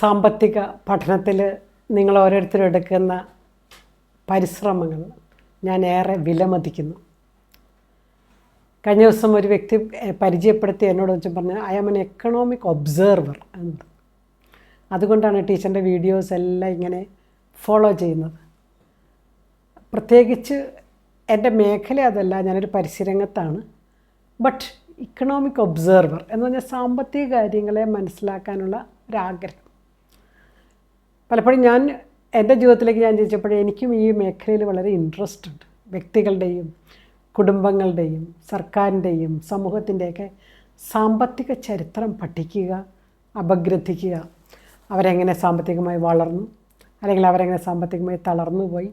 സാമ്പത്തിക പഠനത്തിൽ നിങ്ങൾ ഓരോരുത്തരും എടുക്കുന്ന പരിശ്രമങ്ങൾ ഞാൻ ഏറെ വിലമതിക്കുന്നു. കഴിഞ്ഞ ദിവസം ഒരു വ്യക്തി പരിചയപ്പെടുത്തി എന്നോട് വെച്ച് പറഞ്ഞു I am an economic observer എന്ന്. അതുകൊണ്ടാണ് ടീച്ചറിന്റെ വീഡിയോസ് എല്ലാം ഇങ്ങനെ ഫോളോ ചെയ്യുന്നത്. പ്രത്യേകിച്ച് എന്റെ മേഖല അതല്ല ഞാനൊരു പരിശീലനത്താണ് ബട്ട് ഇക്കണോമിക് ഒബ്സർവർ എന്ന് പറഞ്ഞാൽ സാമ്പത്തിക കാര്യങ്ങളെ മനസ്സിലാക്കാനുള്ള ഒരാഗ്രഹം. പലപ്പോഴും ഞാൻ എന്റെ ജീവിതത്തിലേക്ക് ഞാൻ ചോദിച്ചപ്പോഴേ എനിക്കും ഈ മേഖലയിൽ വളരെ ഇൻട്രസ്റ്റ് ഉണ്ട്. വ്യക്തികളുടെയും കുടുംബങ്ങളുടെയും സർക്കാരിന്റെയും സമൂഹത്തിന്റെയൊക്കെ സാമ്പത്തിക ചരിത്രം പഠിക്കുക അപഗ്രഥിക്കുക. അവരെങ്ങനെ സാമ്പത്തികമായി വളർന്നു അല്ലെങ്കിൽ അവരെങ്ങനെ സാമ്പത്തികമായി തളർന്നു പോയി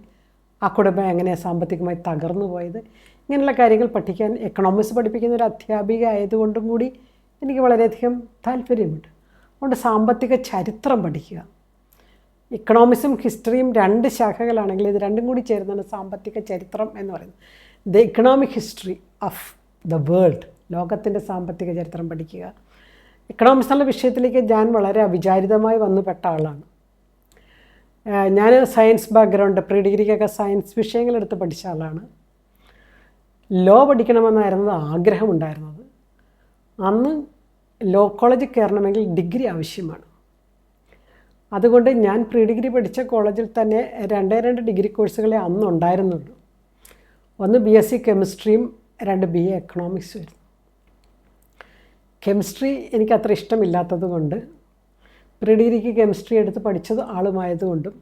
ആ കുടുംബം എങ്ങനെ സാമ്പത്തികമായി തകർന്നു പോയത് ഇങ്ങനെയുള്ള കാര്യങ്ങൾ പഠിക്കാൻ എക്കണോമിക്സ് പഠിപ്പിക്കുന്ന ഒരു അധ്യാപിക ആയതുകൊണ്ടും കൂടി എനിക്ക് വളരെയധികം താല്പര്യമുണ്ട്. അതുകൊണ്ട് സാമ്പത്തിക ചരിത്രം പഠിക്കുക. ഇക്കണോമിക്സും ഹിസ്റ്ററിയും രണ്ട് ശാഖകളാണെങ്കിൽ ഇത് രണ്ടും കൂടി ചേരുന്നതാണ് സാമ്പത്തിക ചരിത്രം എന്ന് പറയുന്നത്. The economic history of the world ലോകത്തിന്റെ സാമ്പത്തിക ചരിത്രം പഠിക്കുക. ഇക്കണോമിക്സ് എന്നുള്ള വിഷയത്തിലേക്ക് ഞാൻ വളരെ അവിചാരിതമായി വന്നു പെട്ട ആളാണ് ഞാൻ സയൻസ് ബാക്ക്ഗ്രൗണ്ട് പ്രീ ഡിഗ്രിക്കൊക്കെ സയൻസ് വിഷയങ്ങളെടുത്ത് പഠിച്ച ആളാണ്. ലോ പഠിക്കണമെന്നായിരുന്നു ആഗ്രഹമുണ്ടായിരുന്നത്. അന്ന് ലോ കോളേജിൽ കയറണമെങ്കിൽ ഡിഗ്രി ആവശ്യമാണ്. അതുകൊണ്ട് ഞാൻ പ്രീ ഡിഗ്രി പഠിച്ച കോളേജിൽ തന്നെ രണ്ടേ രണ്ട് ഡിഗ്രി കോഴ്സുകളെ അന്ന് ഉണ്ടായിരുന്നുള്ളൂ. ഒന്ന് ബി എസ് സി കെമിസ്ട്രിയും രണ്ട് ബി എ എക്കണോമിക്സും ആയിരുന്നു. കെമിസ്ട്രി എനിക്ക് അത്ര ഇഷ്ടമില്ലാത്തത് കൊണ്ട് പ്രീ ഡിഗ്രിക്ക് കെമിസ്ട്രി എടുത്ത് പഠിച്ചത് ആളുമായതുകൊണ്ടും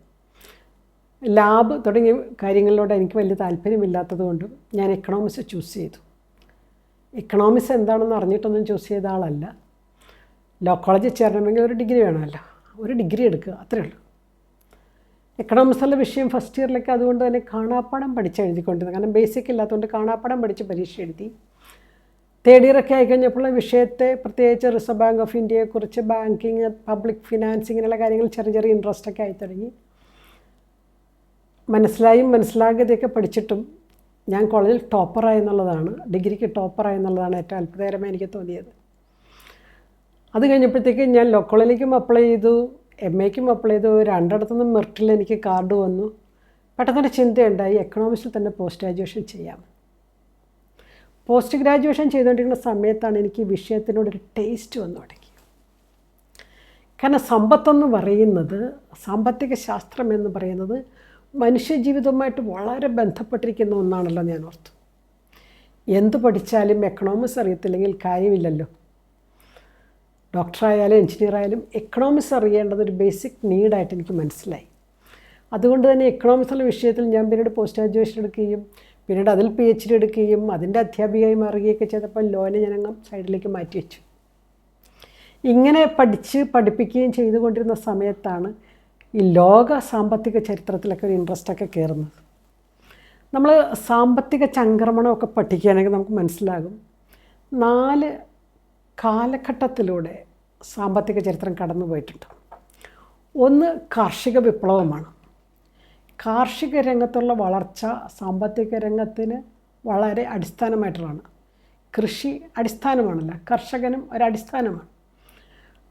ലാബ് തുടങ്ങിയ കാര്യങ്ങളിലൂടെ എനിക്ക് വലിയ താല്പര്യമില്ലാത്തത് കൊണ്ടും ഞാൻ എക്കണോമിക്സ് ചൂസ് ചെയ്തു. എക്കണോമിക്സ് എന്താണെന്ന് അറിഞ്ഞിട്ടൊന്നും ചൂസ് ചെയ്ത ആളല്ല. ലോ കോളേജിൽ ചേരണമെങ്കിൽ ഒരു ഡിഗ്രി വേണമല്ലോ. ഒരു ഡിഗ്രി എടുക്കുക അത്രേ ഉള്ളൂ. എക്കണോമിക്സ് ഉള്ള വിഷയം ഫസ്റ്റ് ഇയറിലൊക്കെ അതുകൊണ്ട് തന്നെ കാണാപ്പാടം പഠിച്ച് എഴുതിക്കൊണ്ടിരുന്നത്. കാരണം ബേസിക് ഇല്ലാത്തതുകൊണ്ട് കാണാപ്പാടം പഠിച്ച് പരീക്ഷ എഴുതി. തേർഡ് ഇയറൊക്കെ ആയിക്കഴിഞ്ഞപ്പോൾ വിഷയത്തെ പ്രത്യേകിച്ച് റിസർവ് ബാങ്ക് ഓഫ് ഇന്ത്യയെക്കുറിച്ച് ബാങ്കിങ് പബ്ലിക് ഫിനാൻസ് ഇങ്ങനെയുള്ള കാര്യങ്ങൾ ചെറിയ ചെറിയ ഇൻട്രസ്റ്റ് ഒക്കെ ആയി തുടങ്ങി. മനസ്സിലായും മനസ്സിലാകാതെയൊക്കെ പഠിച്ചിട്ടും ഞാൻ കോളേജിൽ ടോപ്പറായി എന്നുള്ളതാണ് ഡിഗ്രിക്ക് ടോപ്പറായി എന്നുള്ളതാണ് ഏറ്റവും അത്ഭുതകരമായി എനിക്ക് തോന്നിയത്. അത് കഴിഞ്ഞപ്പോഴത്തേക്ക് ഞാൻ ലോ കോളേജിലേക്കും അപ്ലൈ ചെയ്തു. എം എക്കും അപ്ലൈ ചെയ്തു. രണ്ടിടത്തുനിന്നും മെറിറ്റിൽ എനിക്ക് കാർഡ് വന്നു. പെട്ടെന്നൊരു ചിന്തയുണ്ടായി. എക്കണോമിക്സിൽ തന്നെ പോസ്റ്റ് ഗ്രാജുവേഷൻ ചെയ്യാം. പോസ്റ്റ് ഗ്രാജുവേഷൻ ചെയ്തുകൊണ്ടിരിക്കുന്ന സമയത്താണ് എനിക്ക് വിഷയത്തിനോടൊരു ടേസ്റ്റ് വന്നു തുടങ്ങി. കാരണം സമ്പത്തെന്ന് പറയുന്നത് സാമ്പത്തിക ശാസ്ത്രം എന്ന് പറയുന്നത് മനുഷ്യജീവിതവുമായിട്ട് വളരെ ബന്ധപ്പെട്ടിരിക്കുന്ന ഒന്നാണല്ലോ ഞാൻ ഓർത്തു. എന്ത് പഠിച്ചാലും എക്കണോമിക്സ് അറിയത്തില്ലെങ്കിൽ കാര്യമില്ലല്ലോ. ഡോക്ടറായാലും എഞ്ചിനീയറായാലും എക്കണോമിക്സ് അറിയേണ്ടത് ഒരു ബേസിക് നീഡായിട്ട് എനിക്ക് മനസ്സിലായി. അതുകൊണ്ട് തന്നെ എക്കണോമിക്സ് ഉള്ള വിഷയത്തിൽ ഞാൻ പിന്നീട് പോസ്റ്റ് ഗ്രാജുവേഷൻ എടുക്കുകയും പിന്നീട് അതിൽ പി എച്ച് ഡി എടുക്കുകയും അതിന്റെ അധ്യാപികയായി മാറുകയൊക്കെ ചെയ്തപ്പോൾ ലോനെ ഞാനങ്ങ് സൈഡിലേക്ക് മാറ്റി വെച്ചു. ഇങ്ങനെ പഠിച്ച് പഠിപ്പിക്കുകയും ചെയ്തുകൊണ്ടിരുന്ന സമയത്താണ് ഈ ലോക സാമ്പത്തിക ചരിത്രത്തിലൊക്കെ ഒരു ഇൻട്രസ്റ്റൊക്കെ കയറുന്നത്. നമ്മൾ സാമ്പത്തിക ചംക്രമണമൊക്കെ പഠിക്കുകയാണെങ്കിൽ നമുക്ക് മനസ്സിലാകും. നാല് കാലഘട്ടത്തിലൂടെ സാമ്പത്തിക ചരിത്രം കടന്നു പോയിട്ടുണ്ട്. ഒന്ന് കാർഷിക വിപ്ലവമാണ്. കാർഷിക രംഗത്തുള്ള വളർച്ച സാമ്പത്തിക രംഗത്തിന് വളരെ അടിസ്ഥാനമായിട്ടുള്ളതാണ്. കൃഷി അടിസ്ഥാനമാണല്ലോ കർഷകനും ഒരടിസ്ഥാനമാണ്.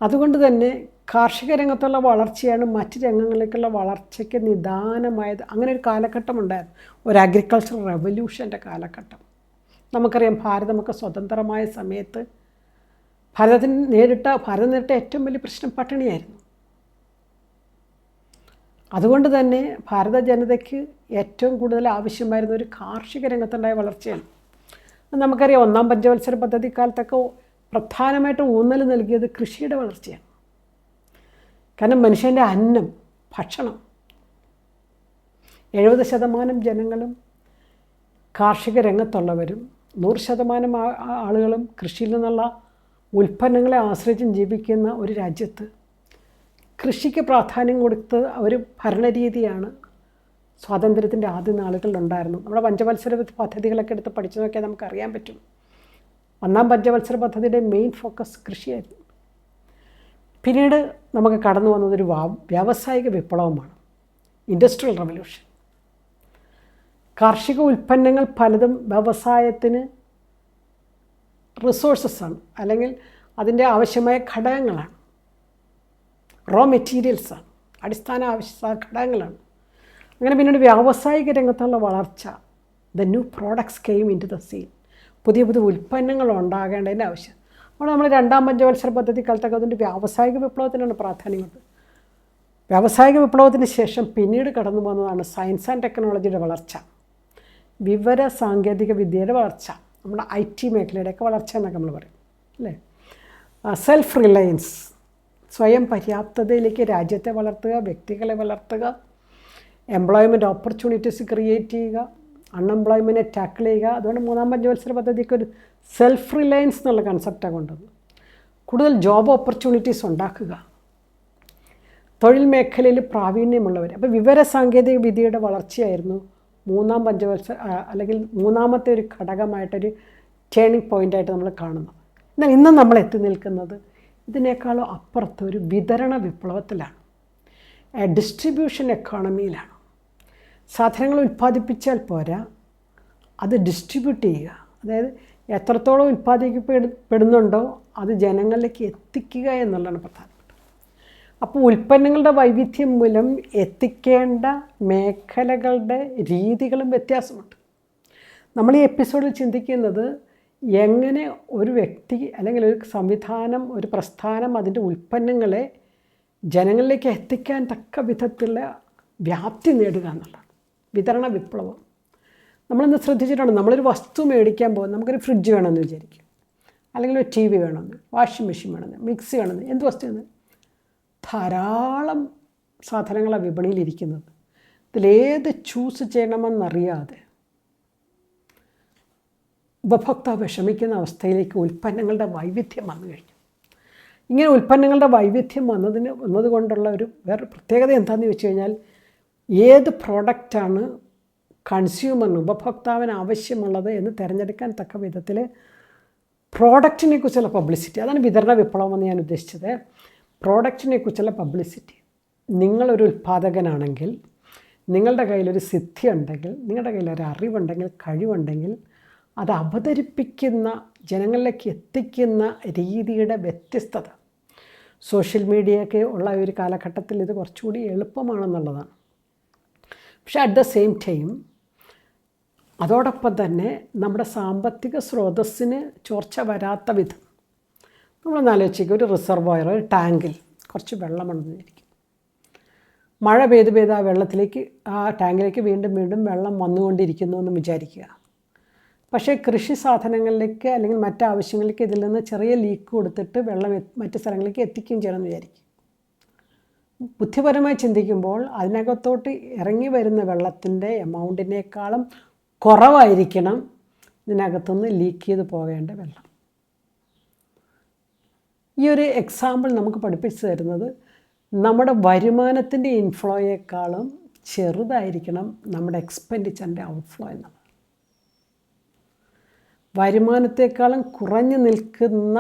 അതുകൊണ്ട് തന്നെ കാർഷിക രംഗത്തുള്ള വളർച്ചയാണ് മറ്റ് രംഗങ്ങളിലേക്കുള്ള വളർച്ചയ്ക്ക് നിദാനമായത്. അങ്ങനെ ഒരു കാലഘട്ടം ഉണ്ടായിരുന്നു. ഒരു അഗ്രികൾച്ചർ റെവല്യൂഷന്റെ കാലഘട്ടം. നമുക്കറിയാം ഭാരതമൊക്കെ സ്വതന്ത്രമായ സമയത്ത് ഭാരതത്തിന് നേരിട്ട ഭാരതം നേരിട്ട ഏറ്റവും വലിയ പ്രശ്നം പട്ടിണിയായിരുന്നു. അതുകൊണ്ട് തന്നെ ഭാരത ജനതയ്ക്ക് ഏറ്റവും കൂടുതൽ ആവശ്യമായിരുന്ന ഒരു കാർഷിക രംഗത്തുണ്ടായ വളർച്ചയാണ്. നമുക്കറിയാം ഒന്നാം പഞ്ചവത്സര പദ്ധതി കാലത്തൊക്കെ പ്രധാനമായിട്ട് ഊന്നൽ നൽകിയത് കൃഷിയുടെ വളർച്ചയാണ്. കാരണം മനുഷ്യന്റെ അന്നം ഭക്ഷണം എഴുപത് ശതമാനം ജനങ്ങളും കാർഷിക രംഗത്തുള്ളവരും നൂറ് ശതമാനം ആളുകളും കൃഷിയിൽ നിന്നുള്ള ഉൽപ്പന്നങ്ങളെ ആശ്രയിച്ചും ജീവിക്കുന്ന ഒരു രാജ്യത്ത് കൃഷിക്ക് പ്രാധാന്യം കൊടുത്ത ഒരു ഭരണരീതിയാണ് സ്വാതന്ത്ര്യത്തിന്റെ ആദ്യ നാളുകളിലുണ്ടായിരുന്നു നമ്മുടെ പഞ്ചവത്സര പദ്ധതികളൊക്കെ എടുത്ത് പഠിച്ചു നോക്കിയാൽ നമുക്കറിയാൻ പറ്റും. ഒന്നാം പഞ്ചവത്സര പദ്ധതിയുടെ മെയിൻ ഫോക്കസ് കൃഷിയായിരുന്നു. പിന്നീട് നമുക്ക് കടന്നു വന്നതൊരു വ്യാവസായിക വിപ്ലവമാണ്. ഇൻഡസ്ട്രിയൽ റവല്യൂഷൻ കാർഷിക ഉൽപ്പന്നങ്ങൾ പലതും വ്യവസായത്തിന് റിസോഴ്സസ് ആണ്. അല്ലെങ്കിൽ അതിന്റെ ആവശ്യമായ ഘടകങ്ങളാണ്. റോ മെറ്റീരിയൽസാണ് അടിസ്ഥാന ആവശ്യ ഘടകങ്ങളാണ്. അങ്ങനെ പിന്നീട് വ്യാവസായിക രംഗത്തുള്ള വളർച്ച the new products came into the scene പുതിയ പുതിയ ഉൽപ്പന്നങ്ങൾ ഉണ്ടാകേണ്ടതിന്റെ ആവശ്യം. അപ്പോൾ നമ്മൾ രണ്ടാം പഞ്ചവത്സര പദ്ധതി കാലത്തൊക്കെ അതിന്റെ വ്യാവസായിക വിപ്ലവത്തിനാണ് പ്രാധാന്യമുണ്ട് വ്യാവസായിക വിപ്ലവത്തിന് ശേഷം പിന്നീട് കടന്നു പോകുന്നതാണ് സയൻസ് ആൻഡ് ടെക്നോളജിയുടെ വളർച്ച. വിവര സാങ്കേതിക വിദ്യയുടെ വളർച്ച. നമ്മുടെ ഐ ടി മേഖലയുടെയൊക്കെ വളർച്ച എന്നൊക്കെ നമ്മൾ പറയും അല്ലേ? സെൽഫ് റിലയൻസ് സ്വയം പര്യാപ്തതയിലേക്ക് രാജ്യത്തെ വളർത്തുക വ്യക്തികളെ വളർത്തുക എംപ്ലോയ്മെന്റ് ഓപ്പർച്യൂണിറ്റീസ് ക്രിയേറ്റ് ചെയ്യുക അൺഎംപ്ലോയ്മെന്റിനെ ടാക്കിൾ ചെയ്യുക. അതുകൊണ്ട് മൂന്നാം പഞ്ചവത്സര പദ്ധതിക്ക് ഒരു സെൽഫ് റിലയൻസ് എന്നുള്ള കൺസെപ്റ്റാണ് കൊണ്ടുവന്നത്. കൂടുതൽ ജോബ് ഓപ്പർച്യൂണിറ്റീസ് ഉണ്ടാക്കുക. തൊഴിൽ മേഖലയിൽ പ്രാവീണ്യമുള്ളവർ. അപ്പോൾ വിവര സാങ്കേതിക വിദ്യയുടെ വളർച്ചയായിരുന്നു മൂന്നാം പഞ്ചവത്സര അല്ലെങ്കിൽ മൂന്നാമത്തെ ഒരു ഘടകമായിട്ടൊരു ടേണിംഗ് പോയിന്റായിട്ട് നമ്മൾ കാണുന്നത് എന്നാൽ ഇന്ന് നമ്മൾ എത്തി നിൽക്കുന്നത് ഇതിനേക്കാളും അപ്പുറത്ത് ഒരു വിതരണ വിപ്ലവത്തിലാണ്. ഡിസ്ട്രിബ്യൂഷൻ എക്കോണമിയിലാണ് സാധനങ്ങൾ ഉൽപ്പാദിപ്പിച്ചാൽ പോരാ അത് ഡിസ്ട്രിബ്യൂട്ട് ചെയ്യുക. അതായത് എത്രത്തോളം ഉൽപ്പാദിക്കപ്പെടുന്നുണ്ടോ അത് ജനങ്ങളിലേക്ക് എത്തിക്കുക എന്നുള്ളതാണ് പ്രധാനപ്പെട്ടത് അപ്പോൾ ഉൽപ്പന്നങ്ങളുടെ വൈവിധ്യം മൂലം എത്തിക്കേണ്ട മേഖലകളുടെ രീതികളും വ്യത്യാസമുണ്ട്. നമ്മൾ ഈ എപ്പിസോഡിൽ ചിന്തിക്കുന്നത് എങ്ങനെ ഒരു വ്യക്തി അല്ലെങ്കിൽ ഒരു സംവിധാനം ഒരു പ്രസ്ഥാനം അതിന്റെ ഉൽപ്പന്നങ്ങളെ ജനങ്ങളിലേക്ക് എത്തിക്കാൻ തക്ക വിധത്തിലുള്ള വ്യാപ്തി നേടുക എന്നുള്ളതാണ്. വിതരണ വിപ്ലവം. നമ്മളിന്ന് ശ്രദ്ധിച്ചിട്ടുണ്ട് നമ്മളൊരു വസ്തു മേടിക്കാൻ പോകുന്നത് നമുക്കൊരു ഫ്രിഡ്ജ് വേണമെന്ന് വിചാരിക്കും. അല്ലെങ്കിൽ ഒരു ടി വി വേണമെന്ന് വാഷിംഗ് മെഷീൻ വേണമെന്ന് മിക്സി വേണമെന്ന് എന്ത് വസ്തു എന്ന് ധാരാളം സാധനങ്ങളാണ് വിപണിയിലിരിക്കുന്നത് ഇതിലേത് ചൂസ് ചെയ്യണമെന്നറിയാതെ ഉപഭോക്താവ് വിഷമിക്കുന്ന അവസ്ഥയിലേക്ക് ഉൽപ്പന്നങ്ങളുടെ വൈവിധ്യം വന്നു കഴിഞ്ഞു. ഇങ്ങനെ ഉൽപ്പന്നങ്ങളുടെ വൈവിധ്യം വന്നതിന് വന്നതുകൊണ്ടുള്ള ഒരു വേറെ പ്രത്യേകത എന്താണെന്ന് വെച്ച് കഴിഞ്ഞാൽ ഏത് പ്രോഡക്റ്റാണ് കൺസ്യൂമറിന് ഉപഭോക്താവിന് ആവശ്യമുള്ളത് എന്ന് തിരഞ്ഞെടുക്കാൻ തക്ക വിധത്തിൽ പ്രോഡക്റ്റിനെ കുറിച്ചുള്ള പബ്ലിസിറ്റി അതാണ് വിതരണ വിപ്ലവം എന്ന് ഞാൻ ഉദ്ദേശിച്ചത്. പ്രോഡക്റ്റിനെ കുറിച്ചുള്ള പബ്ലിസിറ്റി. നിങ്ങളൊരു ഉൽപ്പാദകനാണെങ്കിൽ നിങ്ങളുടെ കയ്യിലൊരു സിദ്ധി ഉണ്ടെങ്കിൽ നിങ്ങളുടെ കയ്യിൽ കയ്യിലൊരു അറിവുണ്ടെങ്കിൽ കഴിവുണ്ടെങ്കിൽ അത് അവതരിപ്പിക്കുന്ന ജനങ്ങളിലേക്ക് എത്തിക്കുന്ന രീതിയുടെ വ്യത്യസ്തത. സോഷ്യൽ മീഡിയയൊക്കെ ഉള്ള ഒരു കാലഘട്ടത്തിൽ ഇത് കുറച്ചുകൂടി എളുപ്പമാണെന്നുള്ളതാണ്. പക്ഷേ അറ്റ് ദ സെയിം ടൈം അതോടൊപ്പം തന്നെ നമ്മുടെ സാമ്പത്തിക സ്രോതസ്സിന് ചോർച്ച വരാത്ത വിധം നമ്മളൊന്ന് ആലോചിക്കുക ഒരു റിസർവോയർ ഒരു ടാങ്കിൽ കുറച്ച് വെള്ളം വിചാരിക്കും മഴ പെയ്ത് പെയ്ത് ആ വെള്ളത്തിലേക്ക് ആ ടാങ്കിലേക്ക് വീണ്ടും വീണ്ടും വെള്ളം വന്നുകൊണ്ടിരിക്കുന്നു എന്ന് വിചാരിക്കുക. പക്ഷേ കൃഷി സാധനങ്ങളിലേക്ക് അല്ലെങ്കിൽ മറ്റു ആവശ്യങ്ങളിലേക്ക് ഇതിൽ നിന്ന് ചെറിയ ലീക്ക് കൊടുത്തിട്ട് വെള്ളം മറ്റ് സ്ഥലങ്ങളിലേക്ക് എത്തിക്കുകയും ചെയ്യണമെന്ന് വിചാരിക്കും ബുദ്ധിപരമായി ചിന്തിക്കുമ്പോൾ അതിനകത്തോട്ട് ഇറങ്ങി വരുന്ന വെള്ളത്തിന്റെ എമൗണ്ടിനേക്കാളും കുറവായിരിക്കണം ഇതിനകത്തുനിന്ന് ലീക്ക് ചെയ്ത് പോകേണ്ട വെള്ളം. ഈ ഒരു എക്സാമ്പിൾ നമുക്ക് പഠിപ്പിച്ചു തരുന്നത് നമ്മുടെ വരുമാനത്തിന്റെ ഇൻഫ്ലോയേക്കാളും ചെറുതായിരിക്കണം നമ്മുടെ എക്സ്പെൻഡിച്ചറിന്റെ ഔട്ട്ഫ്ലോ എന്നുള്ളത്. വരുമാനത്തെക്കാളും കുറഞ്ഞു നിൽക്കുന്ന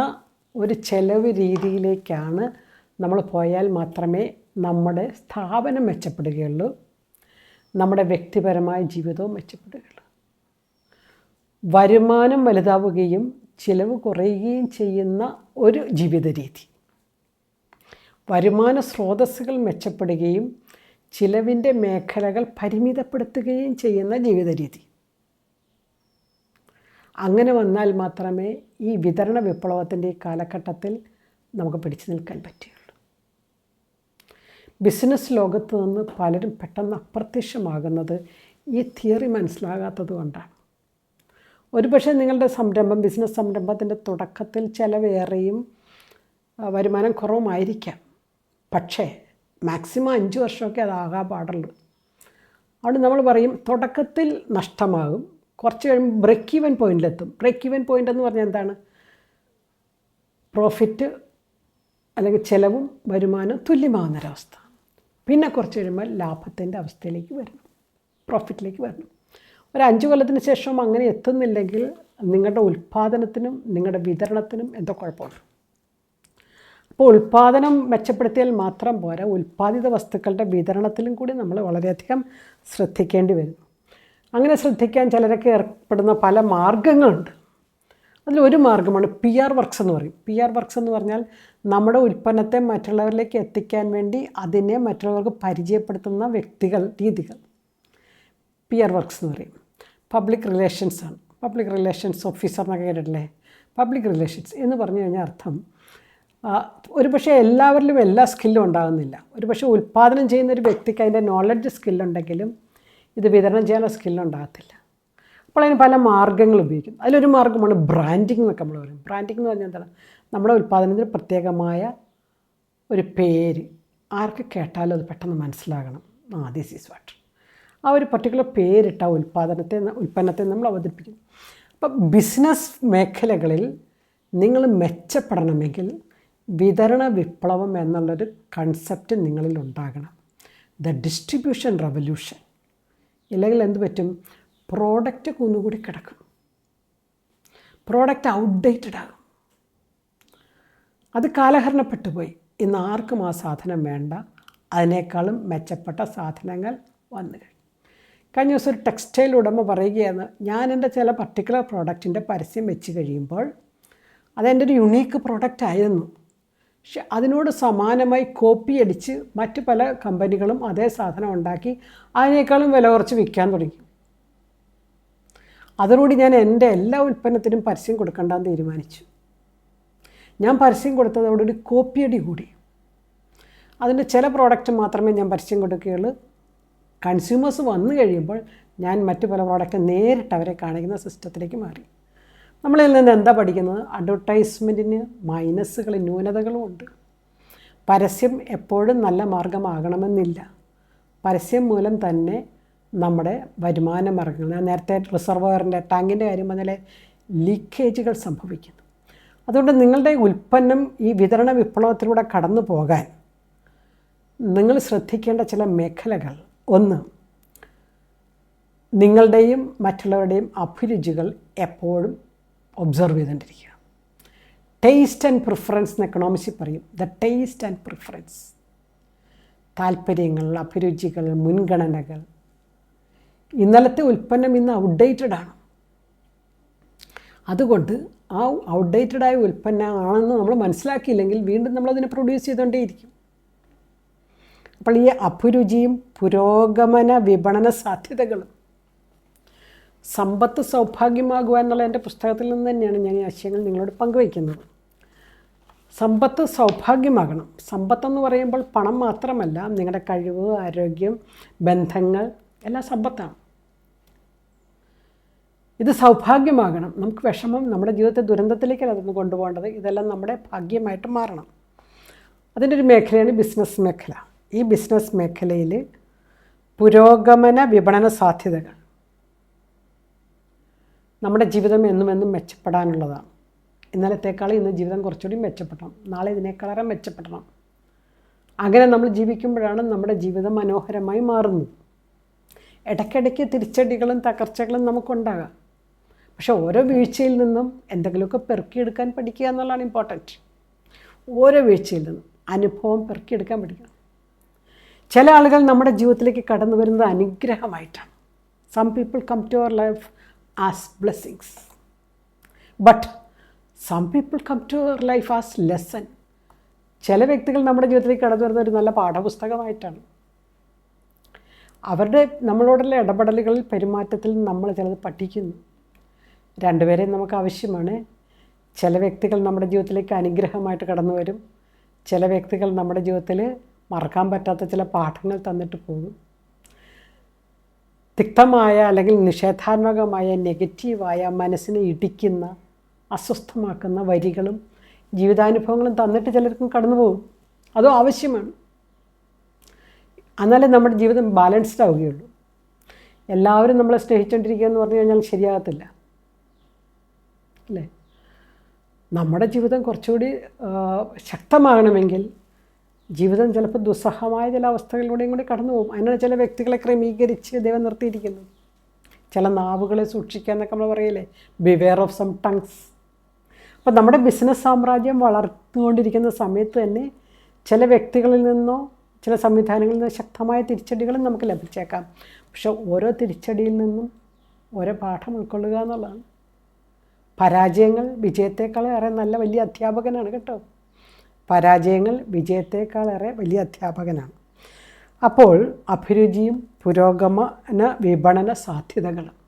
ഒരു ചെലവ് രീതിയിലേക്കാണ് നമ്മൾ പോയാൽ മാത്രമേ നമ്മുടെ സ്ഥാപനം മെച്ചപ്പെടുകയുള്ളൂ നമ്മുടെ വ്യക്തിപരമായ ജീവിതവും മെച്ചപ്പെടുകയുള്ളൂ. വരുമാനം വലുതാവുകയും ചിലവ് കുറയുകയും ചെയ്യുന്ന ഒരു ജീവിത രീതി വരുമാന സ്രോതസ്സുകൾ മെച്ചപ്പെടുകയും ചിലവിന്റെ മേഖലകൾ പരിമിതപ്പെടുത്തുകയും ചെയ്യുന്ന ജീവിത രീതി അങ്ങനെ വന്നാൽ മാത്രമേ ഈ വിതരണ വിപ്ലവത്തിന്റെ ഈ കാലഘട്ടത്തിൽ നമുക്ക് പിടിച്ചു നിൽക്കാൻ പറ്റുകയുള്ളൂ. ബിസിനസ് ലോകത്ത് നിന്ന് പലരും പെട്ടെന്ന് അപ്രത്യക്ഷമാകുന്നത് ഈ തിയറി മനസ്സിലാകാത്തത് കൊണ്ടാണ്. ഒരുപക്ഷെ നിങ്ങളുടെ സംരംഭം ബിസിനസ് സംരംഭത്തിന്റെ തുടക്കത്തിൽ ചിലവേറെയും വരുമാനം കുറവുമായിരിക്കാം. പക്ഷേ മാക്സിമം അഞ്ച് വർഷമൊക്കെ അതാകാൻ പാടുള്ളൂ. അതുകൊണ്ട് നമ്മൾ പറയും തുടക്കത്തിൽ നഷ്ടമാകും. കുറച്ച് കഴിയുമ്പോൾ ബ്രേക്ക് ഈവൻ പോയിന്റിലെത്തും ബ്രേക്ക് ഈവൻ പോയിന്റ് എന്ന് പറഞ്ഞാൽ എന്താണ്? പ്രോഫിറ്റ് അല്ലെങ്കിൽ ചിലവും വരുമാനവും തുല്യമാകുന്നൊരവസ്ഥ പിന്നെ കുറച്ച് കഴിയുമ്പോൾ ലാഭത്തിന്റെ അവസ്ഥയിലേക്ക് വരണം പ്രോഫിറ്റിലേക്ക് വരണം ഒരു അഞ്ച് കൊല്ലത്തിന് ശേഷം അങ്ങനെ എത്തുന്നില്ലെങ്കിൽ നിങ്ങളുടെ ഉൽപ്പാദനത്തിനും നിങ്ങളുടെ വിതരണത്തിനും എന്തോ കുഴപ്പമുണ്ട്. അപ്പോൾ ഉൽപ്പാദനം മെച്ചപ്പെടുത്തിയാൽ മാത്രം പോരാ ഉൽപ്പാദിത വസ്തുക്കളുടെ വിതരണത്തിലും കൂടി നമ്മൾ വളരെയധികം ശ്രദ്ധിക്കേണ്ടി വരും. അങ്ങനെ ശ്രദ്ധിക്കാൻ ചിലരൊക്കെ ഏർപ്പെടുന്ന പല മാർഗങ്ങളുണ്ട്. അതിലൊരു മാർഗമാണ് പി ആർ വർക്ക്സ് എന്ന് പറയും. പി ആർ വർക്ക്സ് എന്ന് പറഞ്ഞാൽ നമ്മുടെ ഉൽപ്പന്നത്തെ മറ്റുള്ളവരിലേക്ക് എത്തിക്കാൻ വേണ്ടി അതിനെ മറ്റുള്ളവർക്ക് പരിചയപ്പെടുത്തുന്ന വ്യക്തികൾ രീതികൾ. പി ആർ വർക്ക്സ് എന്ന് പറയും. പബ്ലിക് റിലേഷൻസ് ആണ്. പബ്ലിക് റിലേഷൻസ് ഓഫീസർ എന്നൊക്കെ കേട്ടിട്ടില്ലേ? പബ്ലിക് റിലേഷൻസ് എന്ന് പറഞ്ഞു കഴിഞ്ഞാൽ അർത്ഥം ഒരു പക്ഷേ എല്ലാവരിലും എല്ലാ സ്കില്ലും ഉണ്ടാകുന്നില്ല. ഒരു പക്ഷേ ഉൽപ്പാദനം ചെയ്യുന്ന ഒരു വ്യക്തിക്ക് അതിന്റെ നോളജ് സ്കില്ലുണ്ടെങ്കിലും ഇത് വിതരണം ചെയ്യാനുള്ള സ്കില്ലുണ്ടാകത്തില്ല അപ്പോൾ അതിന് പല മാർഗങ്ങൾ ഉപയോഗിക്കും. അതിലൊരു മാർഗമാണ് ബ്രാൻഡിങ് എന്നൊക്കെ നമ്മൾ പറയും. ബ്രാൻഡിങ് എന്ന് പറഞ്ഞാൽ എന്താണ്? നമ്മുടെ ഉൽപ്പാദനത്തിന് പ്രത്യേകമായ ഒരു പേര്. ആർക്ക് കേട്ടാലും അത് പെട്ടെന്ന് മനസ്സിലാകണം. ആ ദിസ് ഈസ് വാട്ട് ആ ഒരു പർട്ടിക്കുലർ പേരിട്ട ഉൽപ്പാദനത്തെ ഉൽപ്പന്നത്തെ നമ്മൾ അവതരിപ്പിക്കുന്നു. അപ്പം ബിസിനസ് മേഖലകളിൽ നിങ്ങൾ മെച്ചപ്പെടണമെങ്കിൽ വിതരണ വിപ്ലവം എന്നുള്ളൊരു കൺസെപ്റ്റ് നിങ്ങളിൽ ഉണ്ടാകണം. ദ ഡിസ്ട്രിബ്യൂഷൻ റവല്യൂഷൻ ഇല്ലെങ്കിൽ എന്ത് പറ്റും? പ്രോഡക്റ്റ് കുന്നുകൂടി കിടക്കും. പ്രോഡക്റ്റ് ഔട്ട്ഡേറ്റഡ് ആകും. അത് കാലഹരണപ്പെട്ടു പോയി. ഇന്ന് ആർക്കും ആ സാധനം വേണ്ട. അതിനേക്കാളും മെച്ചപ്പെട്ട സാധനങ്ങൾ വന്നു കഴിഞ്ഞ ദിവസം ഒരു ടെക്സ്റ്റൈൽ ഉടമ പറയുകയാണ് ഞാൻ എന്റെ ചില പർട്ടിക്കുലർ പ്രോഡക്റ്റിന്റെ പരസ്യം വെച്ച് കഴിയുമ്പോൾ അതെന്റെ ഒരു യുണീക്ക് പ്രോഡക്റ്റ് ആയിരുന്നു. പക്ഷെ അതിനോട് സമാനമായി കോപ്പി അടിച്ച് മറ്റ് പല കമ്പനികളും അതേ സാധനം ഉണ്ടാക്കി അതിനേക്കാളും വില കുറച്ച് വിൽക്കാൻ തുടങ്ങി. അതോടുകൂടി ഞാൻ എന്റെ എല്ലാ ഉൽപ്പന്നത്തിനും പരസ്യം കൊടുക്കണ്ടെന്ന് തീരുമാനിച്ചു. ഞാൻ പരസ്യം കൊടുത്തതോടൊരു കോപ്പിയടി കൂടി. അതിന്റെ ചില പ്രോഡക്റ്റ് മാത്രമേ ഞാൻ പരസ്യം കൊടുക്കുകയുള്ളൂ. കൺസ്യൂമേഴ്സ് വന്നു കഴിയുമ്പോൾ ഞാൻ മറ്റു പല പ്രോഡക്റ്റ് നേരിട്ട് അവരെ കാണിക്കുന്ന സിസ്റ്റത്തിലേക്ക് മാറി. നമ്മളിൽ നിന്ന് എന്താ പഠിക്കുന്നത്? അഡ്വർടൈസ്മെന്റിന് മൈനസുകൾ ന്യൂനതകളും ഉണ്ട്. പരസ്യം എപ്പോഴും നല്ല മാർഗമാകണമെന്നില്ല. പരസ്യം മൂലം തന്നെ നമ്മുടെ വരുമാന മാർഗങ്ങൾ ഞാൻ നേരത്തെ റിസർവറിന്റെ ടാങ്കിന്റെ കാര്യം പറഞ്ഞാൽ ലീക്കേജുകൾ സംഭവിക്കുന്നു. അതുകൊണ്ട് നിങ്ങളുടെ ഉൽപ്പന്നം ഈ വിതരണ വിപ്ലവത്തിലൂടെ കടന്നു പോകാൻ നിങ്ങൾ ശ്രദ്ധിക്കേണ്ട ചില മേഖലകൾ ഒന്ന് നിങ്ങളുടെയും മറ്റുള്ളവരുടെയും അഭിരുചികൾ എപ്പോഴും ഒബ്സർവ് ചെയ്തുകൊണ്ടിരിക്കുക. ടേസ്റ്റ് ആൻഡ് പ്രിഫറൻസ് എന്ന് എക്കണോമിക്സിൽ പറയും. ദ ടേസ്റ്റ് ആൻഡ് പ്രിഫറൻസ് താല്പര്യങ്ങൾ അഭിരുചികൾ മുൻഗണനകൾ. ഇന്നലത്തെ ഉൽപ്പന്നം ഇന്ന് ഔട്ട്ഡേറ്റഡ് ആണ്. അതുകൊണ്ട് ആ ഔട്ട്ഡേറ്റഡായ ഉൽപ്പന്നമാണെന്ന് നമ്മൾ മനസ്സിലാക്കിയില്ലെങ്കിൽ വീണ്ടും നമ്മളതിനെ പ്രൊഡ്യൂസ് ചെയ്തുകൊണ്ടേയിരിക്കും. അപ്പോൾ അഭിരുചിയും പുരോഗമന വിപണന സാധ്യതകളും സമ്പത്ത് സൗഭാഗ്യമാകുക എന്നുള്ള എന്റെ പുസ്തകത്തിൽ നിന്ന് തന്നെയാണ് ഞാൻ ഈ ആശയങ്ങൾ നിങ്ങളോട് പങ്കുവയ്ക്കുന്നത്. സമ്പത്ത് സൗഭാഗ്യമാകണം. സമ്പത്തെന്ന് പറയുമ്പോൾ പണം മാത്രമല്ല നിങ്ങളുടെ കഴിവ് ആരോഗ്യം ബന്ധങ്ങൾ എല്ലാം സമ്പത്താണ്. ഇത് സൗഭാഗ്യമാകണം. നമുക്ക് വിഷമം നമ്മുടെ ജീവിതത്തെ ദുരന്തത്തിലേക്ക് അതൊന്ന് കൊണ്ടുപോകേണ്ടത്. ഇതെല്ലാം നമ്മുടെ ഭാഗ്യമായിട്ട് മാറണം. അതിന്റെ ഒരു മേഖലയാണ് ബിസിനസ് മേഖല. ഈ ബിസിനസ് മേഖലയിൽ പുരോഗമന വിപണന സാധ്യതകൾ. നമ്മുടെ ജീവിതം എന്നും എന്നും മെച്ചപ്പെടാനുള്ളതാണ്. ഇന്നലത്തേക്കാൾ ഇന്ന് ജീവിതം കുറച്ചുകൂടി മെച്ചപ്പെടണം. നാളെ ഇതിനേക്കാളേറെ മെച്ചപ്പെടണം. അങ്ങനെ നമ്മൾ ജീവിക്കുമ്പോഴാണ് നമ്മുടെ ജീവിതം മനോഹരമായി മാറുന്നത്. ഇടയ്ക്കിടയ്ക്ക് തിരിച്ചടികളും തകർച്ചകളും നമുക്കുണ്ടാകാം. പക്ഷേ ഓരോ വീഴ്ചയിൽ നിന്നും എന്തെങ്കിലുമൊക്കെ പെറുക്കിയെടുക്കാൻ പഠിക്കുക എന്നുള്ളതാണ് ഇമ്പോർട്ടന്റ് ഓരോ വീഴ്ചയിൽ നിന്നും അനുഭവം പെറുക്കിയെടുക്കാൻ പഠിക്കണം. ചില ആളുകൾ നമ്മുടെ ജീവിതത്തിലേക്ക് കടന്നു വരുന്നത് അനുഗ്രഹമായിട്ടാണ്. Some people come to our life as blessings but some people come to our life as lesson ചില വ്യക്തികൾ നമ്മുടെ ജീവിതത്തിലേക്ക് കടന്നു വരുന്ന ഒരു നല്ല പാഠപുസ്തകമായിട്ടാണ്. അവരുടെ നമ്മളോടുള്ള ഇടപെടലുകളിൽ പെരുമാറ്റത്തിൽ നമ്മൾ ചിലത് പഠിക്കുന്നു. രണ്ടുപേരെയും നമുക്ക് ആവശ്യമാണ്. ചില വ്യക്തികൾ നമ്മുടെ ജീവിതത്തിലേക്ക് അനുഗ്രഹമായിട്ട് കടന്നു വരും. ചില വ്യക്തികൾ നമ്മുടെ ജീവിതത്തിൽ മറക്കാൻ പറ്റാത്ത ചില പാഠങ്ങൾ തന്നിട്ട് പോകും. തിക്തമായ അല്ലെങ്കിൽ നിഷേധാത്മകമായ നെഗറ്റീവായ മനസ്സിനെ ഇടിക്കുന്ന അസ്വസ്ഥമാക്കുന്ന വരികളും ജീവിതാനുഭവങ്ങളും തന്നിട്ട് ചിലർക്കും കടന്നു പോകും. അതും ആവശ്യമാണ്. എന്നാലേ നമ്മുടെ ജീവിതം ബാലൻസ്ഡ് ആവുകയുള്ളൂ. എല്ലാവരും നമ്മളെ സ്നേഹിച്ചുകൊണ്ടിരിക്കുക എന്ന് പറഞ്ഞു കഴിഞ്ഞാൽ ശരിയാകത്തില്ല. അല്ലേ? നമ്മുടെ ജീവിതം കുറച്ചുകൂടി ശക്തമാകണമെങ്കിൽ ജീവിതം ചിലപ്പോൾ ദുസ്സഹമായ ചില അവസ്ഥകളിലൂടെയും കൂടി കടന്നു പോകും. അതിനാണ് ചില വ്യക്തികളെ ക്രമീകരിച്ച് ദൈവം നിർത്തിയിരിക്കുന്നത് ചില നാവുകളെ സൂക്ഷിക്കുക എന്നൊക്കെ നമ്മൾ പറയില്ലേ? ബിവെയർ ഓഫ് സം ടങ്സ് അപ്പം നമ്മുടെ ബിസിനസ് സാമ്രാജ്യം വളർത്തുകൊണ്ടിരിക്കുന്ന സമയത്ത് തന്നെ ചില വ്യക്തികളിൽ നിന്നോ ചില സംവിധാനങ്ങളിൽ നിന്നോ ശക്തമായ തിരിച്ചടികളും നമുക്ക് ലഭിച്ചേക്കാം. പക്ഷെ ഓരോ തിരിച്ചടിയിൽ നിന്നും ഓരോ പാഠം ഉൾക്കൊള്ളുക എന്നുള്ളതാണ്. പരാജയങ്ങൾ വിജയത്തെക്കാളേറെ നല്ല വലിയ അധ്യാപകനാണ് കേട്ടോ. പരാജയങ്ങൾ വിജയത്തെക്കാളേറെ വലിയ അധ്യാപകനാണ്. അപ്പോൾ അഭിരുചിയും പുരോഗമന വിപണന സാധ്യതകളും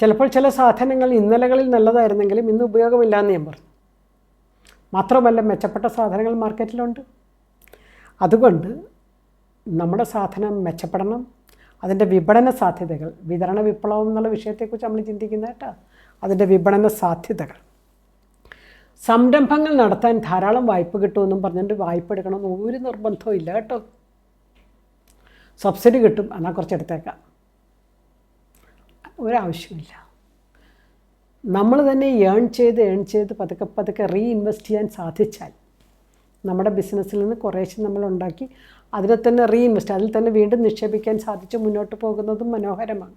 ചിലപ്പോൾ ചില സാധനങ്ങൾ ഇന്നലകളിൽ നല്ലതായിരുന്നെങ്കിലും ഇന്ന് ഉപയോഗമില്ല എന്ന് ഞാൻ പറഞ്ഞു. മാത്രമല്ല മെച്ചപ്പെട്ട സാധനങ്ങൾ മാർക്കറ്റിലുണ്ട്. അതുകൊണ്ട് നമ്മുടെ സാധനം മെച്ചപ്പെടണം. അതിന്റെ വിപണന സാധ്യതകൾ വിതരണ വിപ്ലവം എന്നുള്ള വിഷയത്തെക്കുറിച്ച് നമ്മൾ ചിന്തിക്കുന്ന കേട്ടോ? അതിന്റെ വിപണന സാധ്യതകൾ. സംരംഭങ്ങൾ നടത്താൻ ധാരാളം വായ്പ കിട്ടുമെന്നും പറഞ്ഞിട്ട് വായ്പ എടുക്കണമെന്ന് ഒരു നിർബന്ധവും ഇല്ല കേട്ടോ. സബ്സിഡി കിട്ടും എന്നാൽ കുറച്ചെടുത്തേക്കാം ഒരാവശ്യമില്ല നമ്മൾ തന്നെ ഏൺ ചെയ്ത് ഏൺ ചെയ്ത് പതുക്കെ പതുക്കെ റീഇൻവെസ്റ്റ് ചെയ്യാൻ സാധിച്ചാൽ നമ്മുടെ ബിസിനസ്സിൽ നിന്ന് കുറേശ്ശെ നമ്മൾ ഉണ്ടാക്കി അതിനെ തന്നെ റീഇൻവെസ്റ്റ് അതിൽ തന്നെ വീണ്ടും നിക്ഷേപിക്കാൻ സാധിച്ച് മുന്നോട്ട് പോകുന്നതും മനോഹരമാണ്.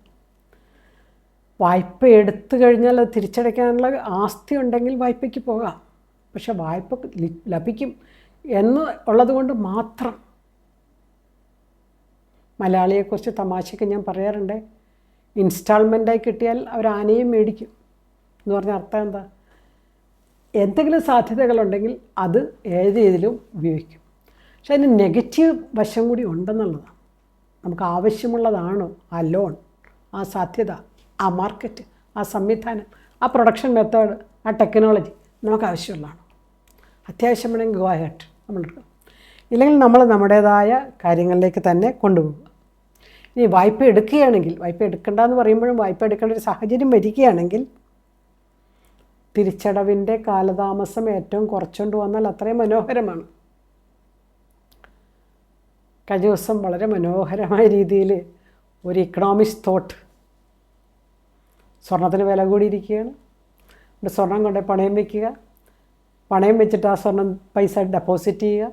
വായ്പ എടുത്തു കഴിഞ്ഞാൽ അത് തിരിച്ചടയ്ക്കാനുള്ള ആസ്തി ഉണ്ടെങ്കിൽ വായ്പയ്ക്ക് പോകാം. പക്ഷെ വായ്പ ലഭിക്കും എന്ന് ഉള്ളതുകൊണ്ട് മാത്രം. മലയാളിയെക്കുറിച്ച് തമാശയ്ക്ക് ഞാൻ പറയാറുണ്ട്. ഇൻസ്റ്റാൾമെന്റായി കിട്ടിയാൽ അവർ ആനയും മേടിക്കും. എന്ന് പറഞ്ഞ അർത്ഥം എന്താ? എന്തെങ്കിലും സാധ്യതകളുണ്ടെങ്കിൽ അത് ഏത് രീതിയിലും ഉപയോഗിക്കും. പക്ഷെ അതിന് നെഗറ്റീവ് വശം കൂടി ഉണ്ടെന്നുള്ളതാണ്. നമുക്ക് ആവശ്യമുള്ളതാണോ? ആ ലോൺ ആ സാധ്യത. ആ മാർക്കറ്റ് ആ സംവിധാനം ആ പ്രൊഡക്ഷൻ മെത്തേഡ് ആ ടെക്നോളജി നമുക്ക് ആവശ്യമുള്ളതാണ്. അത്യാവശ്യം വേണമെങ്കിൽ ഹെഡ് നമ്മൾ ഇല്ലെങ്കിൽ നമ്മൾ നമ്മുടേതായ കാര്യങ്ങളിലേക്ക് തന്നെ കൊണ്ടുപോകുക ഇനി വായ്പ എടുക്കുകയാണെങ്കിൽ വായ്പ എടുക്കണ്ടെന്ന് പറയുമ്പോഴും വായ്പ എടുക്കേണ്ട ഒരു സാഹചര്യം വരികയാണെങ്കിൽ തിരിച്ചടവിന്റെ കാലതാമസം ഏറ്റവും കുറച്ചുകൊണ്ട് വന്നാൽ അത്രയും മനോഹരമാണ്. കഴിഞ്ഞ ദിവസം വളരെ മനോഹരമായ രീതിയിൽ ഒരു ഇക്കണോമിക്സ് തോട്ട് സ്വർണത്തിന് വില കൂടിയിരിക്കുകയാണ്. എന്നിട്ട് സ്വർണം കൊണ്ട് പണയം വയ്ക്കുക പണയം വെച്ചിട്ട് ആ സ്വർണം പൈസ ഡെപ്പോസിറ്റ് ചെയ്യുക.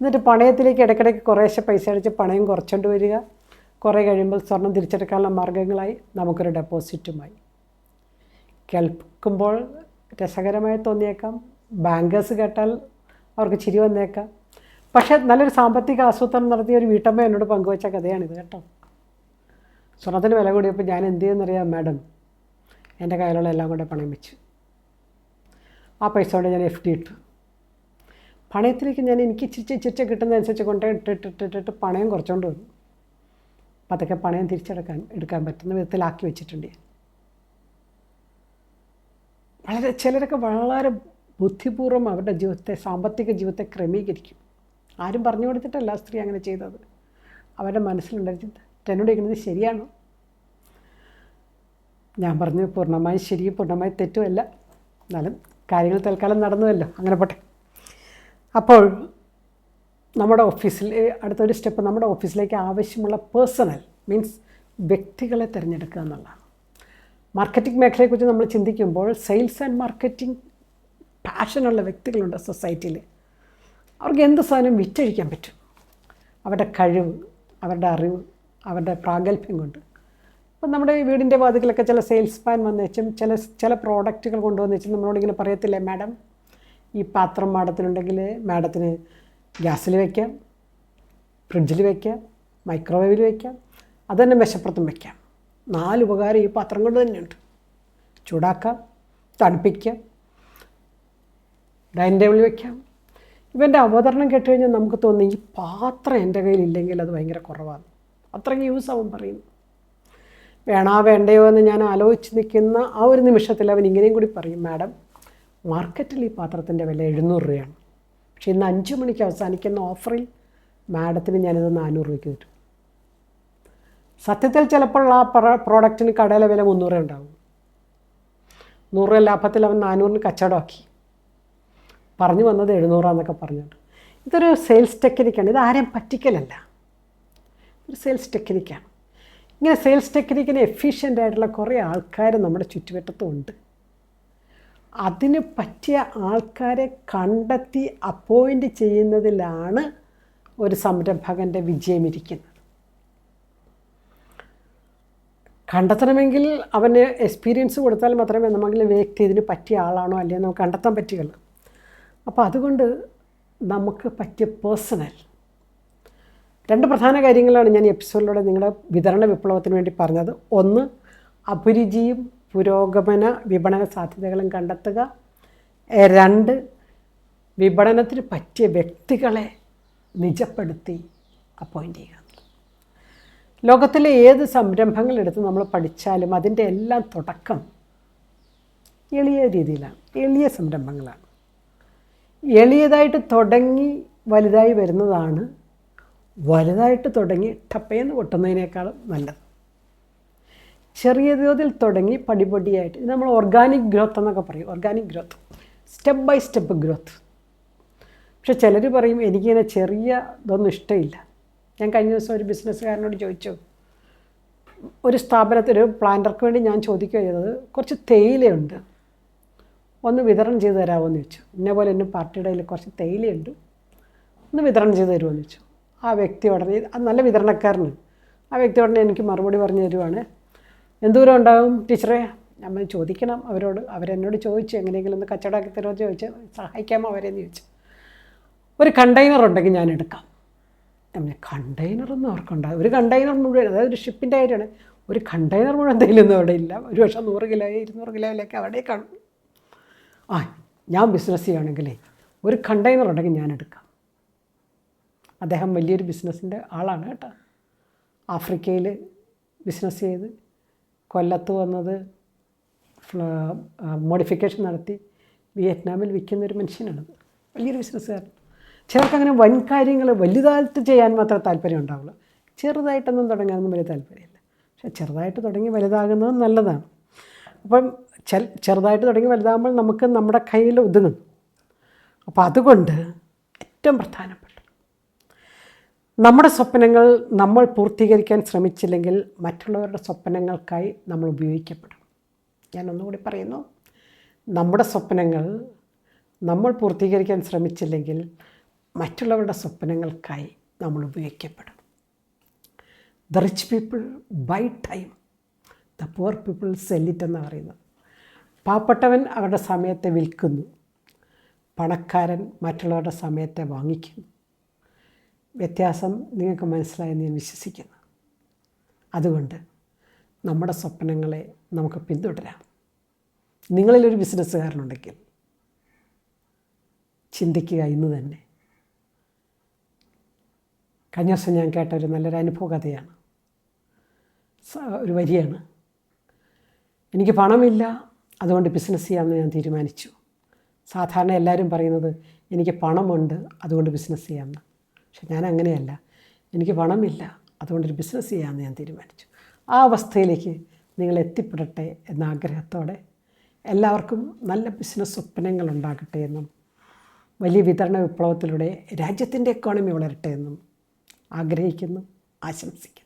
എന്നിട്ട് പണയത്തിലേക്ക് ഇടയ്ക്കിടയ്ക്ക് കുറേശ്ശെ പൈസ അടിച്ച് പണയം കുറച്ചുകൊണ്ട് വരിക. കുറേ കഴിയുമ്പോൾ സ്വർണം തിരിച്ചെടുക്കാനുള്ള മാർഗങ്ങളായി നമുക്കൊരു ഡെപ്പോസിറ്റുമായി കേൾക്കുമ്പോൾ രസകരമായി തോന്നിയേക്കാം. ബാങ്കേഴ്സ് കേട്ടാൽ അവർക്ക് ചിരി വന്നേക്കാം. പക്ഷേ നല്ലൊരു സാമ്പത്തിക ആസൂത്രണം നടത്തിയ ഒരു വീട്ടമ്മ എന്നോട് പങ്കുവച്ച കഥയാണിത് കേട്ടോ. സ്വർണത്തിന് വില കൂടിയപ്പോൾ ഞാൻ എന്ത് ചെയ്യുന്നറിയാം മാഡം? എന്റെ കയ്യിലുള്ള എല്ലാം കൂടെ പണയം വെച്ചു. ആ പൈസ കൊണ്ട് ഞാൻ എഫ് ഡി ഇട്ടു. പണയത്തിലേക്ക് ഞാൻ എനിക്ക് ഇച്ചിരി ഇച്ചിരി കിട്ടുന്നതനുസരിച്ച് കൊണ്ടേ ഇട്ടിട്ടിട്ടിട്ട് പണയം കുറച്ചുകൊണ്ട് വന്നു. അപ്പം അതൊക്കെ പണയം തിരിച്ചെടുക്കാൻ എടുക്കാൻ പറ്റുന്ന വിധത്തിലാക്കി വെച്ചിട്ടുണ്ട് ഞാൻ. വളരെ ചിലരൊക്കെ വളരെ ബുദ്ധിപൂർവം അവരുടെ ജീവിതത്തെ സാമ്പത്തിക ജീവിതത്തെ ക്രമീകരിക്കും. ആരും പറഞ്ഞു കൊടുത്തിട്ടല്ല സ്ത്രീ അങ്ങനെ ചെയ്തത്. അവരുടെ മനസ്സിലുണ്ടായിരുന്നത് എന്നോട് ഇരിക്കുന്നത് ശരിയാണോ? ഞാൻ പറഞ്ഞു പൂർണമായും ശരി പൂർണമായി തെറ്റുമല്ല എന്നാലും കാര്യങ്ങൾ തൽക്കാലം നടന്നുവല്ലോ. അങ്ങനെ പോട്ടെ. അപ്പോൾ നമ്മുടെ ഓഫീസിൽ അടുത്തൊരു സ്റ്റെപ്പ് നമ്മുടെ ഓഫീസിലേക്ക് ആവശ്യമുള്ള പേഴ്സണൽ മീൻസ് വ്യക്തികളെ തിരഞ്ഞെടുക്കുക എന്നുള്ളതാണ്. മാർക്കറ്റിംഗ് മേഖലയെക്കുറിച്ച് നമ്മൾ ചിന്തിക്കുമ്പോൾ സെയിൽസ് ആൻഡ് മാർക്കറ്റിംഗ് പാഷനുള്ള വ്യക്തികളുണ്ട് സൊസൈറ്റിയിൽ. അവർക്ക് എന്ത് സാധനം വിറ്റഴിക്കാൻ പറ്റും? അവരുടെ കഴിവ് അവരുടെ അറിവ് അവരുടെ പ്രാഗൽഭ്യം കൊണ്ട്. ഇപ്പം നമ്മുടെ വീടിന്റെ വാതിക്കലൊക്കെ ചില സെയിൽസ്മാൻ വന്നേച്ചും ചില ചില പ്രോഡക്റ്റുകൾ കൊണ്ടുവന്നേച്ചും നമ്മളോട് ഇങ്ങനെ പറയത്തില്ലേ മാഡം ഈ പാത്രം മാഡത്തിനുണ്ടെങ്കിൽ മാഡത്തിന് ഗ്യാസിൽ വയ്ക്കാം ഫ്രിഡ്ജിൽ വയ്ക്കാം മൈക്രോവേവിൽ വയ്ക്കാം അത് തന്നെ മെശപ്പുറത്തും വയ്ക്കാം നാല് ഉപകാരം ഈ പാത്രം കൊണ്ട് തന്നെയുണ്ട്. ചൂടാക്കാം തണുപ്പിക്കാം ഡൈനിങ് ടേബിളിൽ വയ്ക്കാം ഇവന്റെ അവതരണം കേട്ട് കഴിഞ്ഞാൽ നമുക്ക് തോന്നി ഈ പാത്രം എന്റെ കയ്യിലില്ലെങ്കിൽ അത് ഭയങ്കര കുറവാണ്. അത്രയ്ക്ക് യൂസ് ആവും പറയുന്നു. വേണോ വേണ്ടയോ എന്ന് ഞാൻ ആലോചിച്ച് നിൽക്കുന്ന ആ ഒരു നിമിഷത്തിൽ അവൻ ഇങ്ങനെയും കൂടി പറയും മാഡം മാർക്കറ്റിൽ ഈ പാത്രത്തിന്റെ വില എഴുന്നൂറ് രൂപയാണ്. പക്ഷേ ഇന്ന് അഞ്ച് മണിക്ക് അവസാനിക്കുന്ന ഓഫറിൽ മാഡത്തിന് ഞാനിത് നാനൂറ് രൂപയ്ക്ക് തരും. സത്യത്തിൽ ചിലപ്പോൾ ആ പ്രോഡക്റ്റിന് കടയിലെ വില മുന്നൂറ് ഉണ്ടാവും നൂറ് രൂപ ലാഭത്തിൽ അവൻ നാനൂറിന് കച്ചവടമാക്കി. പറഞ്ഞു വന്നത് എഴുന്നൂറാന്നൊക്കെ പറഞ്ഞിട്ട് ഇതൊരു സെയിൽസ് ടെക്നിക്കാണ് ഇത് ആരെയും പറ്റിക്കലല്ല. ഒരു സെയിൽസ് ടെക്നിക്കാണ് ഇങ്ങനെ സെയിൽസ് ടെക്നിക്കിന് എഫിഷ്യന്റ് ആയിട്ടുള്ള കുറേ ആൾക്കാർ നമ്മുടെ ചുറ്റുവട്ടത്തും ഉണ്ട് അതിന് പറ്റിയ ആൾക്കാരെ കണ്ടെത്തി അപ്പോയിന്റ് ചെയ്യുന്നതിലാണ് ഒരു സംരംഭകന്റെ വിജയമിരിക്കുന്നത് കണ്ടെത്തണമെങ്കിൽ അവന് എക്സ്പീരിയൻസ് കൊടുത്താൽ മാത്രമേ നമുക്ക് വ്യക്തി ഇതിന് പറ്റിയ ആളാണോ അല്ലേ നമുക്ക് കണ്ടെത്താൻ പറ്റുകയുള്ളൂ. അപ്പോൾ അതുകൊണ്ട് നമുക്ക് പറ്റിയ പേഴ്സണൽ രണ്ട് പ്രധാന കാര്യങ്ങളാണ് ഞാൻ ഈ എപ്പിസോഡിലൂടെ നിങ്ങളുടെ വിതരണ വിപ്ലവത്തിന് വേണ്ടി പറഞ്ഞത്. ഒന്ന് അഭിരുചിയും പുരോഗമന വിപണന സാധ്യതകളും കണ്ടെത്തുക. രണ്ട് വിപണനത്തിന് പറ്റിയ വ്യക്തികളെ നിജപ്പെടുത്തി അപ്പോയിന്റ് ചെയ്യുക. ലോകത്തിലെ ഏത് സംരംഭങ്ങൾ എടുത്ത് നമ്മൾ പഠിച്ചാലും അതിന്റെ എല്ലാം തുടക്കം എളിയ രീതിയിലാണ് എളിയ സംരംഭങ്ങളാണ്. എളിയതായിട്ട് തുടങ്ങി വലുതായി വരുന്നതാണ് വലുതായിട്ട് തുടങ്ങി ടപ്പയെന്ന് പൊട്ടുന്നതിനേക്കാളും നല്ലത്. ചെറിയ തോതിൽ തുടങ്ങി പടിപടിയായിട്ട് ഇത് നമ്മൾ ഓർഗാനിക് ഗ്രോത്ത് എന്നൊക്കെ പറയും organic growth step by step growth പക്ഷെ ചിലർ പറയും എനിക്കിങ്ങനെ ചെറിയ ഇതൊന്നും ഇഷ്ടമില്ല. ഞാൻ കഴിഞ്ഞ ദിവസം ഒരു ബിസിനസ്സുകാരനോട് ചോദിച്ചു ഒരു സ്ഥാപനത്തിൽ ഒരു പ്ലാന്റർക്ക് വേണ്ടി ഞാൻ ചോദിക്കുക ചെയ്തത് കുറച്ച് തേയിലയുണ്ട് ഒന്ന് വിതരണം ചെയ്ത് തരാമോ എന്ന് ചോദിച്ചു. എന്നെ എന്റെ പാർട്ടിയുടെ കുറച്ച് തേയിലയുണ്ട് ഒന്ന് വിതരണം ചെയ്ത് തരുമോ എന്ന് ചോദിച്ചു. ആ വ്യക്തി ഉടനെ നല്ല വിതരണക്കാരന് ആ വ്യക്തി ഉടനെ എനിക്ക് മറുപടി പറഞ്ഞു തരുവാണ്. എന്തോരം ഉണ്ടാകും ടീച്ചറെ? നമ്മൾ ചോദിക്കണം അവരോട്. അവരെന്നോട് ചോദിച്ചു എങ്ങനെയെങ്കിലും ഒന്ന് കച്ചവടമാക്കി തരുമോ ചോദിച്ചു സഹായിക്കാമോ അവരെന്ന് ചോദിച്ചു. ഒരു കണ്ടെയ്നർ ഉണ്ടെങ്കിൽ ഞാൻ എടുക്കാം. പിന്നെ കണ്ടെയ്നറൊന്നും അവർക്കുണ്ടാകും ഒരു കണ്ടെയ്നർ മുഴുവൻ അതായത് ഒരു ഷിപ്പിന്റെ കാര്യമാണ് ഒരു കണ്ടെയ്നർ മുഴുവൻ എന്തെങ്കിലുമൊന്നും അവിടെ ഇല്ല. ഒരു പക്ഷേ നൂറ് കിലോ ഇരുന്നൂറ് കിലോയിലൊക്കെ അവിടെ കാണും. ആ ഞാൻ ബിസിനസ് ചെയ്യുകയാണെങ്കിലേ ഒരു കണ്ടെയ്നർ ഉണ്ടെങ്കിൽ ഞാൻ എടുക്കാം. അദ്ദേഹം വലിയൊരു ബിസിനസ്സിന്റെ ആളാണ് കേട്ടോ. ആഫ്രിക്കയിൽ ബിസിനസ് ചെയ്ത് കൊല്ലത്ത് വന്നത് മോഡിഫിക്കേഷൻ നടത്തി വിയറ്റ്നാമിൽ വിൽക്കുന്നൊരു മനുഷ്യനാണത് വലിയൊരു ബിസിനസ്സുകാരൻ. ചിലർക്ക് അങ്ങനെ വൻ കാര്യങ്ങൾ വലുതായിട്ട് ചെയ്യാൻ മാത്രമേ താല്പര്യം ഉണ്ടാവുള്ളൂ. ചെറുതായിട്ടൊന്നും തുടങ്ങാനൊന്നും വലിയ താല്പര്യമില്ല. പക്ഷെ ചെറുതായിട്ട് തുടങ്ങി വലുതാകുന്നത് നല്ലതാണ്. അപ്പം ചെറുതായിട്ട് തുടങ്ങി വലുതാകുമ്പോൾ നമുക്ക് നമ്മുടെ കയ്യിൽ ഒതുങ്ങും. അപ്പോൾ അതുകൊണ്ട് ഏറ്റവും പ്രധാനപ്പെട്ട നമ്മുടെ സ്വപ്നങ്ങൾ നമ്മൾ പൂർത്തീകരിക്കാൻ ശ്രമിച്ചില്ലെങ്കിൽ മറ്റുള്ളവരുടെ സ്വപ്നങ്ങൾക്കായി നമ്മൾ ഉപയോഗിക്കപ്പെടും. ഞാൻ ഒന്നുകൂടി പറയുന്നു. നമ്മുടെ സ്വപ്നങ്ങൾ നമ്മൾ പൂർത്തീകരിക്കാൻ ശ്രമിച്ചില്ലെങ്കിൽ മറ്റുള്ളവരുടെ സ്വപ്നങ്ങൾക്കായി നമ്മൾ ഉപയോഗിക്കപ്പെടും. The rich people buy time the poor people sell it എന്ന് പറയുന്നത്. പാവപ്പെട്ടവൻ അവരുടെ സമയത്തെ വിൽക്കുന്നു. പണക്കാരൻ മറ്റുള്ളവരുടെ സമയത്തെ വാങ്ങിക്കുന്നു. വ്യത്യാസം നിങ്ങൾക്ക് മനസ്സിലായെന്ന് ഞാൻ വിശ്വസിക്കുന്നു. അതുകൊണ്ട് നമ്മുടെ സ്വപ്നങ്ങളെ നമുക്ക് പിന്തുടരാം. നിങ്ങളിലൊരു ബിസിനസ്സുകാരനുണ്ടെങ്കിൽ ചിന്തിക്കുക ഇന്ന് തന്നെ. കഴിഞ്ഞ ദിവസം ഞാൻ കേട്ട ഒരു നല്ലൊരു അനുഭവ കഥയാണ്. ഒരു വരിയാണ്. എനിക്ക് പണമില്ല അതുകൊണ്ട് ബിസിനസ് ചെയ്യാമെന്ന് ഞാൻ തീരുമാനിച്ചു. സാധാരണ എല്ലാവരും പറയുന്നത് എനിക്ക് പണമുണ്ട് അതുകൊണ്ട് ബിസിനസ് ചെയ്യാമെന്ന്. പക്ഷെ ഞാൻ അങ്ങനെയല്ല എനിക്ക് പണമില്ല. അതുകൊണ്ടൊരു ബിസിനസ് ചെയ്യാമെന്ന് ഞാൻ തീരുമാനിച്ചു. ആ അവസ്ഥയിലേക്ക് നിങ്ങൾ എത്തിപ്പെടട്ടെ എന്ന ആഗ്രഹത്തോടെ എല്ലാവർക്കും നല്ല ബിസിനസ് സ്വപ്നങ്ങൾ ഉണ്ടാകട്ടെ എന്നും വലിയ വിതരണ വിപ്ലവത്തിലൂടെ രാജ്യത്തിന്റെ എക്കോണമി വളരട്ടെ എന്നും ആഗ്രഹിക്കുന്നു ആശംസിക്കുന്നു.